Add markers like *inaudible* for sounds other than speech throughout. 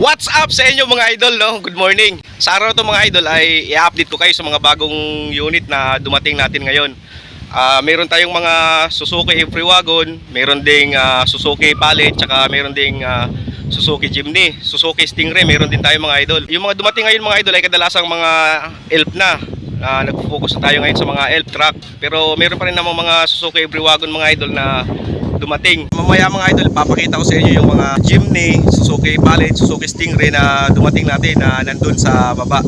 What's up sa inyo mga idol no? Good morning. Sa araw to mga idol ay i-update ko kayo sa mga bagong unit na dumating natin ngayon. Ah, meron tayong mga Suzuki Every Wagon, meron ding ah, Suzuki Pallet, tsaka meron ding ah, Suzuki Jimny, Suzuki Stingray, meron din tayong mga idol. Yung mga dumating ngayon mga idol ay kadalasang mga elf na. Ah, nagfo-focus na tayo ngayon sa mga elf truck. Pero meron pa rin namang mga Suzuki Every Wagon mga idol na dumating. Mamaya mga idol, papakita ko sa inyo yung mga Jimny, Suzuki Pallet, Suzuki Stingray na dumating natin na nandun sa baba.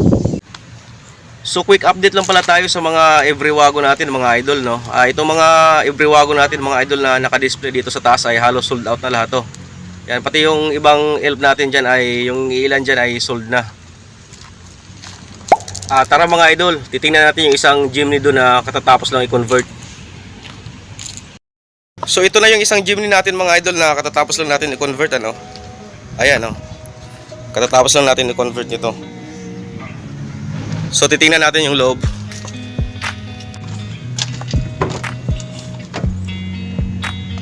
So quick update lang pala tayo sa mga every wagon natin mga idol no. Ah itong mga every wagon natin mga idol na naka-display dito sa taas ay halos sold out na lahat to. Yan pati yung ibang elf natin diyan ay yung ilan diyan ay sold na. Ah tara mga idol, titingnan natin yung isang Jimny doon na katatapos lang i-convert. So ito na yung isang Jimny natin mga idol na katatapos lang natin i-convert ano. Ayan oh. Katatapos lang natin i-convert nito. So titingnan natin yung loob.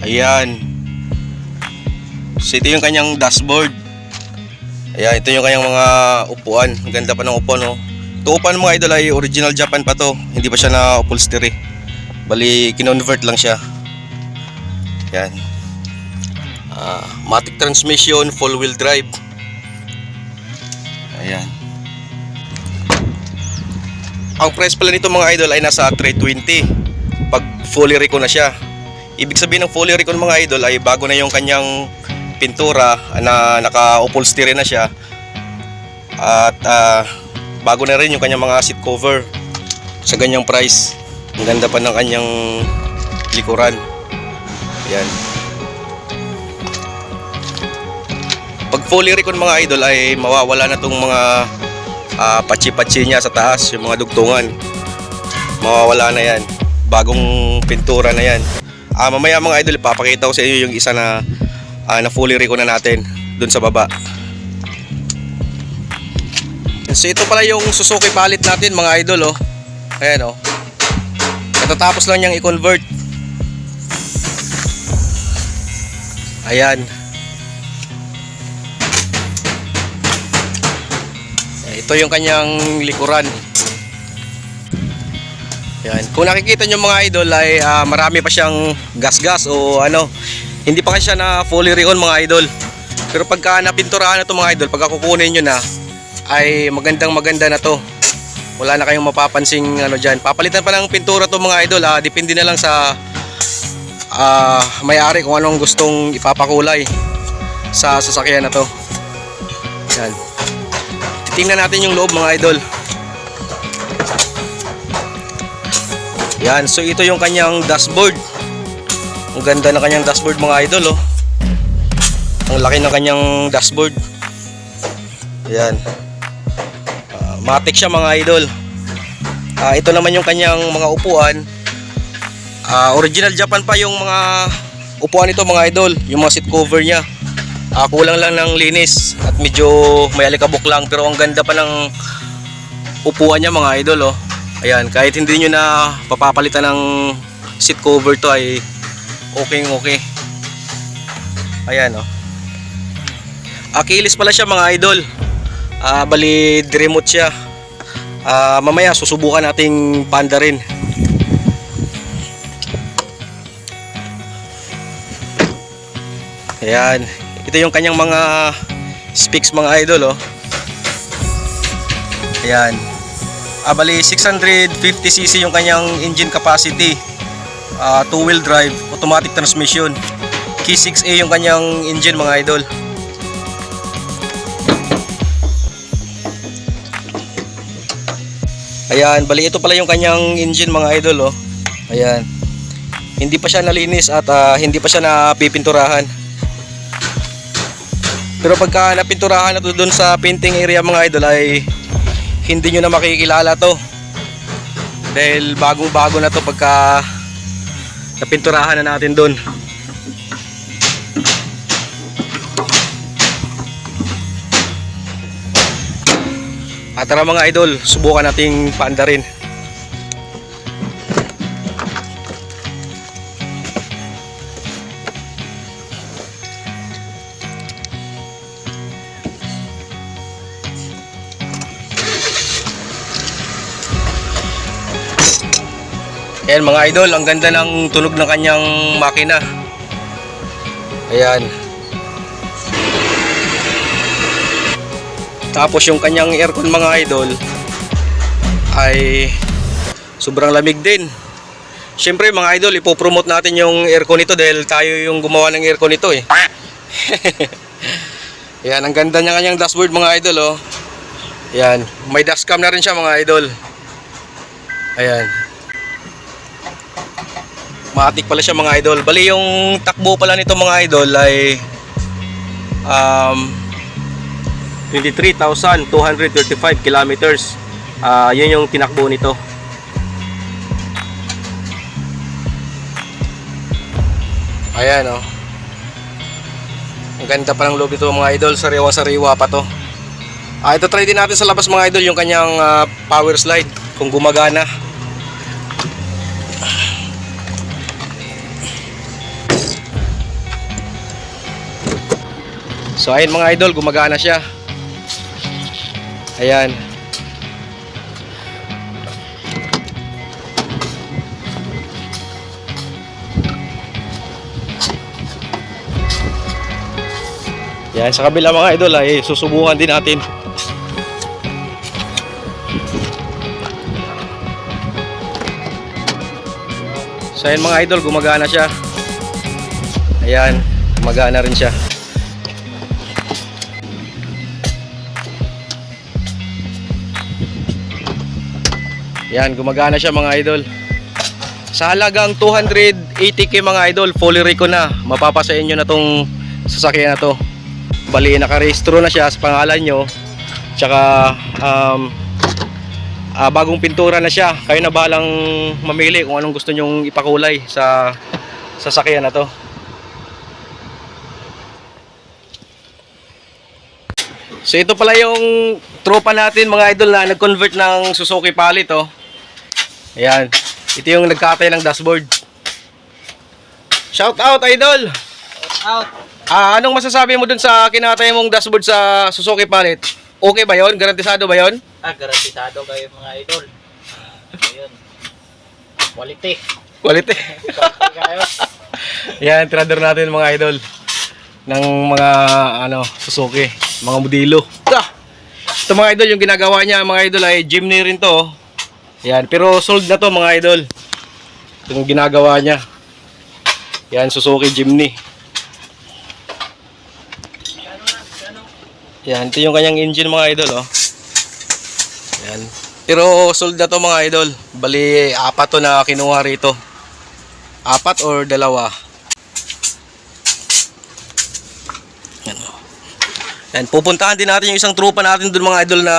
Ayan. So ito yung kanyang dashboard. Ayan, ito yung kanyang mga upuan. Ang ganda pa ng upuan, no. Ito upuan mga idol ay original Japan pa to. Hindi pa siya na upholstery. Bali, kinonvert lang siya. Ayan. Ah, matic transmission, full wheel drive. Ayan. Ang price pala nito mga idol ay nasa 320 pag fully recon na siya. Ibig sabihin ng fully recon mga idol ay bago na yung kanyang pintura na naka-upholstery na siya. At ah, bago na rin yung kanyang mga seat cover sa ganyang price. Ang ganda pa ng kanyang likuran. Ayan. Pag fully recon mga idol ay mawawala na tong mga ah, patsi-patsi niya sa taas, yung mga dugtungan. Mawawala na yan. Bagong pintura na yan. Ah, mamaya mga idol, ipapakita ko sa inyo yung isa na ah, na fully recon na natin dun sa baba. So ito pala yung Suzuki Pallet natin mga idol oh. Ayan oh. Katatapos lang niyang i-convert. Ayan. Ito yung kanyang likuran. Yan. Kung nakikita nyo mga idol ay ah, marami pa siyang gas-gas o ano. Hindi pa kasi siya na fully recon mga idol. Pero pagka napinturahan na to mga idol, pagka kukunin nyo na ay magandang maganda na to. Wala na kayong mapapansing ano dyan. Papalitan pa ng pintura to mga idol. Ah, depende na lang sa ah, may-ari kung anong gustong ipapakulay sa sasakyan na to. Yan. Titingnan natin yung loob mga idol. Yan, so ito yung kanyang dashboard. Ang ganda ng kanyang dashboard mga idol oh. Ang laki ng kanyang dashboard. Yan. Matic siya mga idol. Ah, ito naman yung kanyang mga upuan. Ah, original Japan pa yung mga upuan nito mga idol, yung mga seat cover niya. Ah, kulang lang ng linis at medyo may alikabok lang pero ang ganda pa ng upuan niya mga idol oh. Ayan, kahit hindi nyo na papapalitan ng seat cover to ay okay okay. Ayan oh. Akilis pala siya mga idol. Ah, bali remote siya. Ah, mamaya susubukan nating panda rin. Ayan. Ito yung kanyang mga specs mga idol oh. Ayan. Ah, bali 650cc yung kanyang engine capacity. Ah, two wheel drive, automatic transmission. Key 6A yung kanyang engine mga idol. Ayan, bali ito pala yung kanyang engine mga idol oh. Ayan. Hindi pa siya nalinis at ah, hindi pa siya napipinturahan. Pero pagka napinturahan na doon sa painting area mga idol ay hindi nyo na makikilala to. Dahil bagong bago na to pagka napinturahan na natin doon. At tara mga idol, subukan nating paanda rin. Ayan mga idol, ang ganda ng tunog ng kanyang makina. Ayan. Tapos yung kanyang aircon mga idol ay sobrang lamig din. Siyempre mga idol, ipopromote natin yung aircon nito dahil tayo yung gumawa ng aircon nito eh. *laughs* Ayan, ang ganda niya kanyang dashboard mga idol oh. Ayan, may dashcam na rin siya mga idol. Ayan. Matik pala siya mga idol. Bali yung takbo pala nito mga idol ay um, 23,235 kilometers. Ah, yun yung tinakbo nito. Ayan oh. Ang ganda pa ng loob nito mga idol. Sariwa-sariwa pa to. Ah, ito try din natin sa labas mga idol yung kanyang ah, power slide kung gumagana. So ayun mga idol, gumagana siya. Ayan. Yan, sa kabila mga idol ay susubukan din natin. So ayun mga idol, gumagana siya. Ayan, gumagana rin siya. Yan, gumagana siya mga idol. Sa halagang 280k mga idol, fully recon na. Mapapasa inyo na tong sasakyan na to. Bali, nakarehistro na siya sa pangalan nyo. Tsaka, um, ah, bagong pintura na siya. Kayo na balang mamili kung anong gusto nyong ipakulay sa sasakyan na to. So ito pala yung tropa natin mga idol na nag-convert ng Suzuki Palit oh. Ayan. Ito yung nagkatay ng dashboard. Shout out idol. Out. Ah, anong masasabi mo dun sa kinatay mong dashboard sa Suzuki Palit? Okay ba 'yon? Garantisado ba 'yon? Ah, garantitado kayo mga idol. Ayun. Quality. Quality. *laughs* Yan, trader natin mga idol ng mga ano, Suzuki, mga modelo. Ah! Ito mga idol, yung ginagawa niya mga idol ay Jimny rin to. Yan, pero sold na to mga idol. Ito yung ginagawa niya. Yan, Suzuki Jimny. Yan, ito yung kanyang engine mga idol oh. Yan. Pero sold na to mga idol. Bali, apat to na kinuha rito. Apat or dalawa. Yan, oh. Yan, pupuntahan din natin yung isang trupa natin doon mga idol na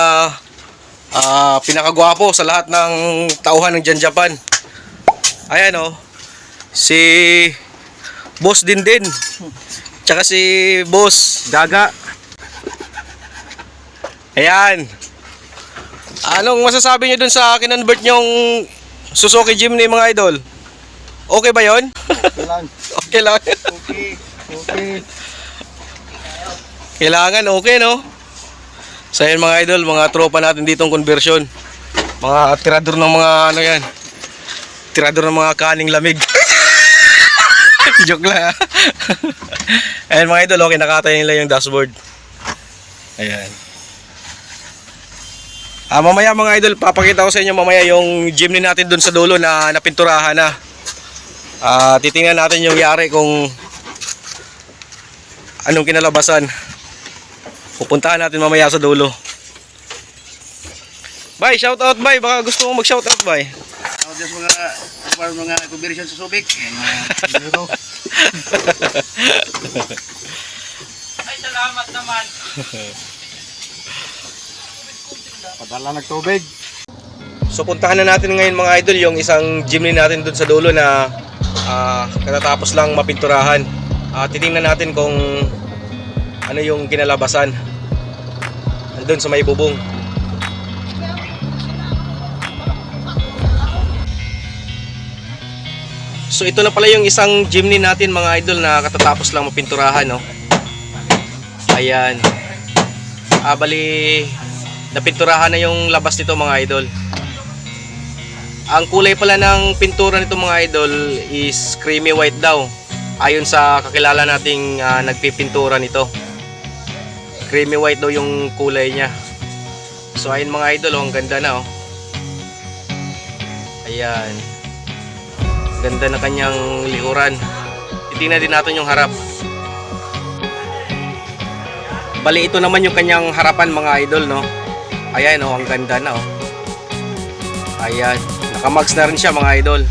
ah, pinakagwapo sa lahat ng tauhan ng Jan Japan. Ayan oh. Si Boss din din. Tsaka si Boss Gaga. Ayan. Anong masasabi niyo dun sa kinonvert nyong Suzuki Jimny mga idol? Okay ba yon? Okay lang. *laughs* okay lang. Okay. Okay. Kailangan okay no? So yun mga idol, mga tropa natin ditong conversion. Mga tirador ng mga ano yan. Tirador ng mga kaning lamig. *laughs* Joke lang *laughs* ha. Ayan mga idol, okay nakatay nila yung dashboard. Ayan. Ah, mamaya mga idol, papakita ko sa inyo mamaya yung Jimny natin doon sa dulo na napinturahan na. Ah, titingnan natin yung yari kung anong kinalabasan. Pupuntahan natin mamaya sa dulo. Bye, shout out bye. Baka gusto mo mag shout out bye. Ako dyan sa mga para mga conversion sa Subic. *laughs* Ay, salamat naman. Padala ng tubig. So puntahan na natin ngayon mga idol yung isang Jimny natin dun sa dulo na ah, katatapos lang mapinturahan. Ah, titingnan natin kung ano yung kinalabasan. Andun sa may bubong. So ito na pala yung isang Jimny natin mga idol na katatapos lang mapinturahan no. Ayan. Ah, bali napinturahan na yung labas nito mga idol. Ang kulay pala ng pintura nito mga idol is creamy white daw. Ayon sa kakilala nating ah, nagpipintura nito. Creamy white daw yung kulay niya. So ayun mga idol, oh, ang ganda na oh. Ayan. Ganda na kanyang likuran. Titingnan din natin yung harap. Bali ito naman yung kanyang harapan mga idol no. Ayan oh, ang ganda na oh. Ayan, nakamags na rin siya mga idol.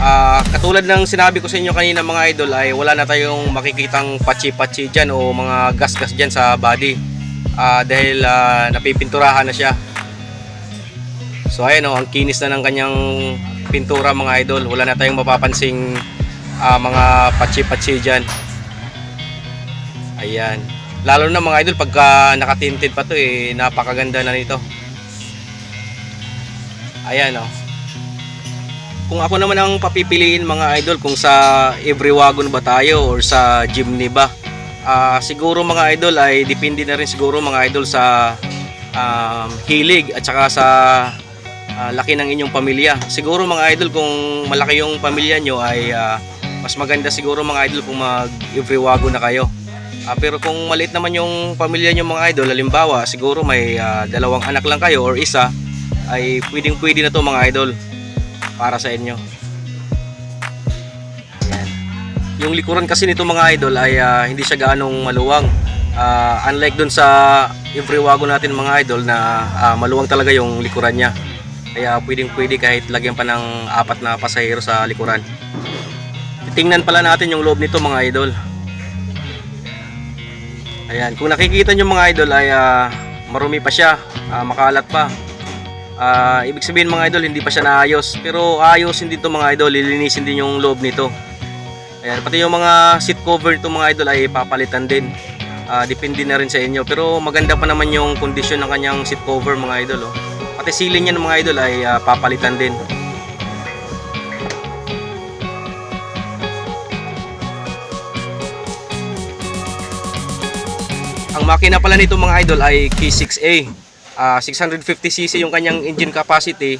Ah, katulad ng sinabi ko sa inyo kanina mga idol ay wala na tayong makikitang patsi-patsi dyan o mga gas-gas dyan sa body. Ah, dahil ah, napipinturahan na siya. So ayan oh, ang kinis na ng kanyang pintura mga idol. Wala na tayong mapapansing ah, mga patsi-patsi dyan. Ayan. Lalo na mga idol pagka nakatinted pa to eh napakaganda na nito. Ayan oh. Kung ako naman ang papipiliin mga idol kung sa every wagon ba tayo or sa jeepney ba. Ah, siguro mga idol ay depende na rin siguro mga idol sa um, hilig at saka sa ah, laki ng inyong pamilya. Siguro mga idol kung malaki yung pamilya nyo ay ah, mas maganda siguro mga idol kung mag every wagon na kayo. Ah, pero kung maliit naman yung pamilya nyo mga idol, halimbawa siguro may ah, dalawang anak lang kayo or isa, ay pwedeng pwede na to mga idol para sa inyo. Ayan. Yung likuran kasi nito mga idol ay ah, hindi siya gaanong maluwang. Ah, unlike dun sa every wagon natin mga idol na ah, maluwang talaga yung likuran niya. Kaya pwedeng pwede kahit lagyan pa ng apat na pasahero sa likuran. Titingnan pala natin yung loob nito mga idol. Ayan, kung nakikita nyo mga idol ay ah, marumi pa siya, ah, makalat pa. Ah, ibig sabihin mga idol, hindi pa siya naayos. Pero ayusin din to mga idol, lilinisin din yung loob nito. Ayan, pati yung mga seat cover nito mga idol ay papalitan din. Ah, depende na rin sa inyo. Pero maganda pa naman yung kondisyon ng kanyang seat cover mga idol. Oh. Pati ceiling niya ng mga idol ay ah, papalitan din. Ang makina pala nito mga idol ay K6A. Ah, 650cc yung kanyang engine capacity,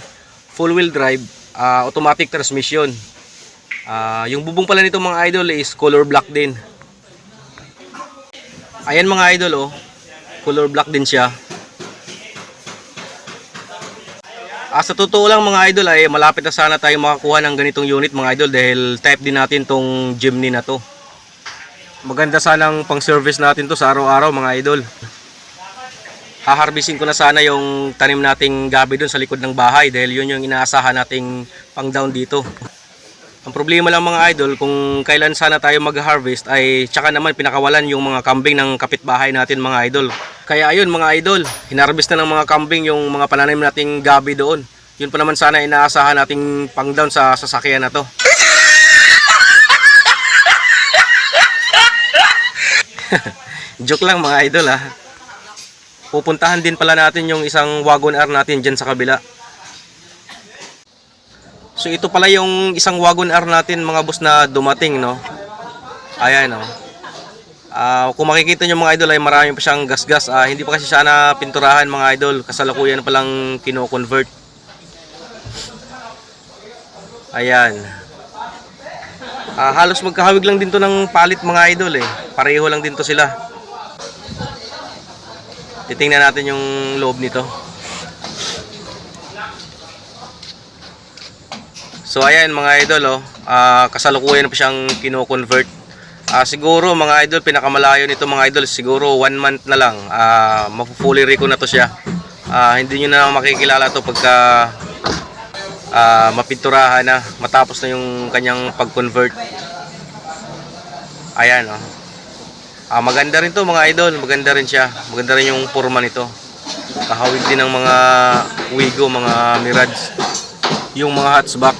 full wheel drive, ah, automatic transmission. Ah, yung bubong pala nito mga idol is color black din. Ayan mga idol oh, color black din siya. Ah, sa totoo lang mga idol ay malapit na sana tayo makakuha ng ganitong unit mga idol dahil type din natin tong Jimny na to. Maganda sanang pang service natin to sa araw-araw mga idol. Haharbisin ko na sana yung tanim nating gabi doon sa likod ng bahay dahil yun yung inaasahan nating pang down dito. Ang problema lang mga idol kung kailan sana tayo mag-harvest ay tsaka naman pinakawalan yung mga kambing ng kapitbahay natin mga idol. Kaya ayun mga idol, hinarvest na ng mga kambing yung mga pananim nating gabi doon. Yun pa naman sana inaasahan nating pang down sa sasakyan na to. *laughs* Joke lang mga idol ha. Pupuntahan din pala natin yung isang wagon R natin dyan sa kabila. So ito pala yung isang wagon R natin mga boss na dumating no. Ayan no. Ah, kung makikita nyo mga idol ay marami pa siyang gas-gas. Ah, hindi pa kasi siya na pinturahan mga idol. Kasalukuyan pa lang kino-convert. Ayan. Ah, halos magkahawig lang din to ng palit mga idol eh. Pareho lang din to sila. Titingnan natin yung loob nito. So ayan mga idol oh, ah, kasalukuyan pa siyang kino-convert. Ah, siguro mga idol pinakamalayo nito mga idol siguro one month na lang. Ah, mafu-fully reco na to siya. Ah, hindi niyo na makikilala to pagka ah, mapinturahan na matapos na yung kanyang pag-convert. Ayan oh. Ah, maganda rin to mga idol, maganda rin siya. Maganda rin yung forma nito. Kahawig din ng mga Wigo, mga Mirage. Yung mga hatchback.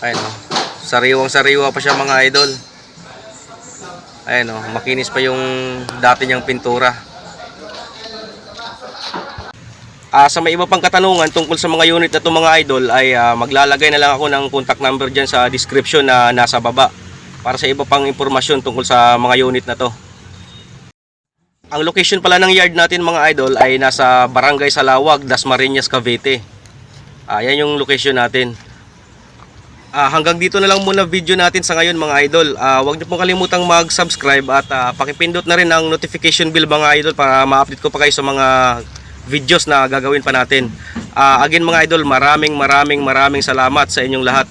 Ayun oh. Sariwang sariwa pa siya mga idol. Ayun oh, makinis pa yung dati niyang pintura. Ah, sa may iba pang katanungan tungkol sa mga unit na to mga idol ay ah, maglalagay na lang ako ng contact number diyan sa description na nasa baba para sa iba pang impormasyon tungkol sa mga unit na to. Ang location pala ng yard natin mga idol ay nasa Barangay Salawag, Dasmariñas, Cavite. Ah, yan yung location natin. Ah, hanggang dito na lang muna video natin sa ngayon mga idol. Ah, huwag niyo pong kalimutang mag-subscribe at ah, pakipindot na rin ang notification bell mga idol para ma-update ko pa kayo sa mga videos na gagawin pa natin. Ah, again mga idol, maraming maraming maraming salamat sa inyong lahat.